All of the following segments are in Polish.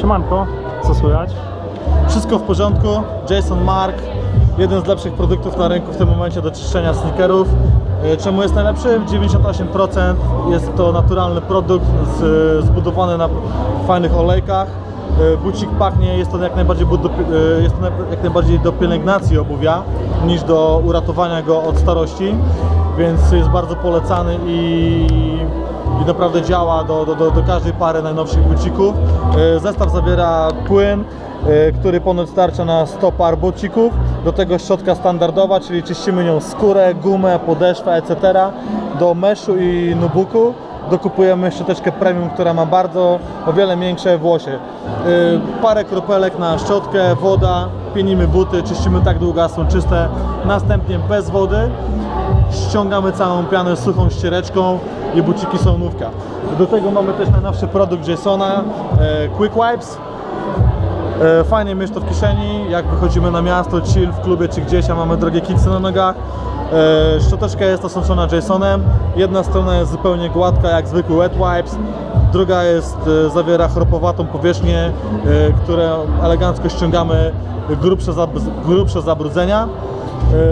Siemanko, co słychać? Wszystko w porządku. Jason Mark, jeden z lepszych produktów na rynku w tym momencie do czyszczenia sneakerów. E, Czemu jest najlepszy? 98% jest to naturalny produkt z, zbudowany na fajnych olejkach. E, Bucik pachnie, jest to jak najbardziej, do, e, jest to jak najbardziej do pielęgnacji obuwia niż do uratowania go od starości, więc jest bardzo polecany i i naprawdę działa do, do, do, do każdej pary najnowszych bucików. E, Zestaw zawiera płyn, e, który ponoć starcza na 100 par bucików. Do tego szczotka standardowa, czyli czyścimy nią skórę, gumę, podeszwę, etc. Do meszu i nubuku dokupujemy szczoteczkę premium, która ma bardzo o wiele większe włosie. E, Parę kropelek na szczotkę, woda, pienimy buty, czyścimy tak długo, aż są czyste. Następnie bez wody ściągamy całą pianę suchą ściereczką i buciki są nówka. Do tego mamy też najnowszy produkt Jasona, e, Quick Wipes. E, Fajnie mieć to w kieszeni, jak wychodzimy na miasto, chill w klubie czy gdzieś, a mamy drogie kiksy na nogach. E, Szczoteczka jest osaczona Jasonem. Jedna strona jest zupełnie gładka, jak zwykły wet wipes. Druga jest, zawiera chropowatą powierzchnię, które elegancko ściągamy grubsze zabrudzenia.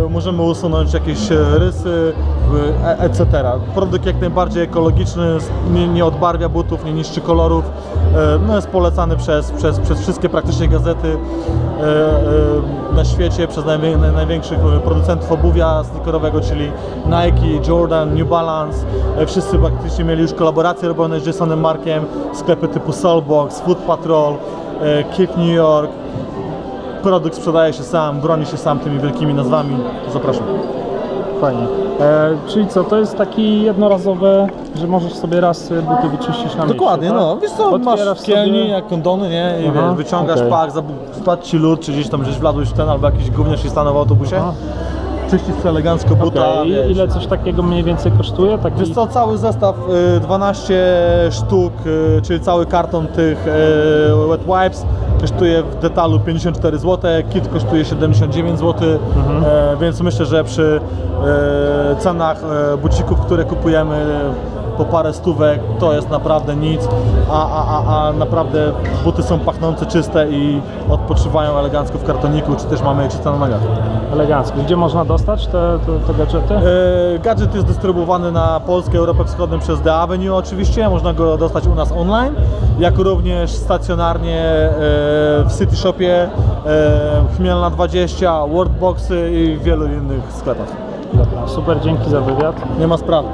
E, Możemy usunąć jakieś e, rysy, e, etc. Produkt jak najbardziej ekologiczny, nie, odbarwia butów, nie niszczy kolorów. No jest polecany przez, przez, przez wszystkie praktycznie gazety na świecie, przez najwię- naj- największych producentów obuwia sneakerowego, czyli Nike, Jordan, New Balance. Wszyscy praktycznie mieli już kolaboracje robione z Jasonem Markiem, sklepy typu Soulbox, Food Patrol, Keep New York. Produkt sprzedaje się sam, broni się sam tymi wielkimi nazwami. Zapraszam. Fajnie. E, czyli co, to jest taki jednorazowy, że możesz sobie raz e, buty wyczyścić na Dokładnie, miejscu, no. tak? Wiesz co, masz Otwierasz w kielni sobie- jak kondony, nie? I Aha, wiesz, wyciągasz okej. pak, spadł ci lód, czy gdzieś tam żeś wladłeś w ten, albo jakiś gówniarz się stanął w autobusie. Aha. Czyścisz sobie elegancko buta, Okej, wiesz. i ile coś takiego mniej więcej kosztuje? Taki... Wiesz co, cały zestaw y, 12 sztuk, y, czyli cały karton tych y, wet wipes kosztuje w detalu 54 zł, kit kosztuje 79 zł, Mhm. e, więc myślę, że przy e, cenach e, bucików, które kupujemy po parę stówek, to jest naprawdę nic, a, a, a, a naprawdę buty są pachnące, czyste i odpoczywają elegancko w kartoniku, czy też mamy je czyste na nogach. Elegancko. Gdzie można dostać te, te, te gadżety? E, Gadżet jest dystrybuowany na Polskę, Europę Wschodnią przez The Avenue oczywiście, można go dostać u nas online, jak również stacjonarnie e, w City Shopie, e, Chmielna 20, Worldboxy i w wielu innych sklepach. Dobra, super, dzięki za wywiad. Nie ma sprawy.